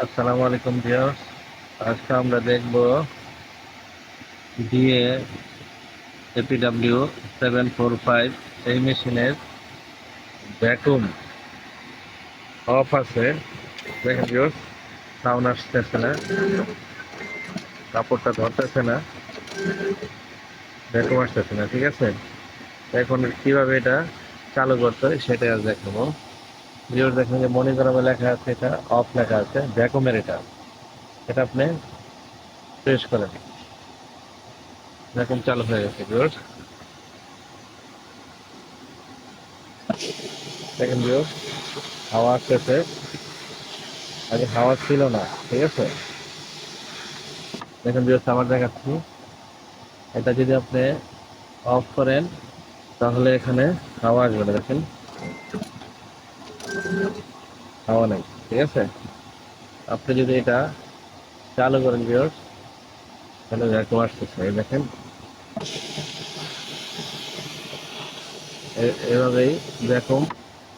আসসালামু আলাইকুম ভিউয়ার্স। আজকে আমরা দেখব DA APW seven four five এই মেশিনের ভ্যাকুম অফ আছে। দেখেন ভিউয়ার্স সাউন্ড আসতেছে না। কাপড়টা ধরতেছে না। ভ্যাকুম আসতেছে না, ঠিক আছে? এখন কীভাবে এটা চালু করতে হয় সেটা আজ দেখাবো। ভিউয়ার্স দেখেন যে মনিগ্রামে লেখা আছে, এটা অফ লেখা আছে, ভ্যাকুমের এটা। এটা আপনি প্রেস করেন ভ্যাকুম চালু হয়ে গেছে ভিউয়ার্স দেখেন ভিউয়ার্স হাওয়া আসতেছে। আগে হাওয়া ছিল না, ঠিক আছে? দেখেন ভিউয়ার্স আমার দেখাচ্ছি। এটা যদি আপনি অফ করেন, তাহলে এখানে হাওয়া আসবে না, দেখেন। হাওয়া নেই, ঠিক আছে? আপনি যদি এটা চালু করেন ভিউয়ার্স তাহলে ভ্যাকুম আসতেছে, এই দেখেন। এভাবেই ভ্যাকুম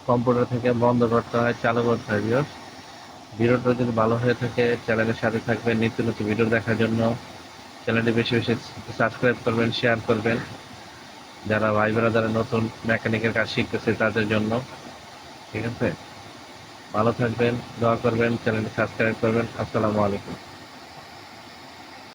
কম্পিউটার থেকে বন্ধ করতে হয়, চালু করতে হয় ভিউয়ার্স ভিডিওটা যদি ভালো হয়ে থাকে, চ্যানেলের সাথে থাকবেন, নিত্য নতুন ভিডিও দেখার জন্য। চ্যানেলটি বেশি বেশি সাবস্ক্রাইব করবেন শেয়ার করবেন। যারা ভাই যারা নতুন মেকানিকের কাজ শিখতেছে, তাদের জন্য। ঠিক আছে? ভালো থাকবেন দোয়া করবেন চ্যানেলটি সাবস্ক্রাইব করবেন। আসসালামু আলাইকুম।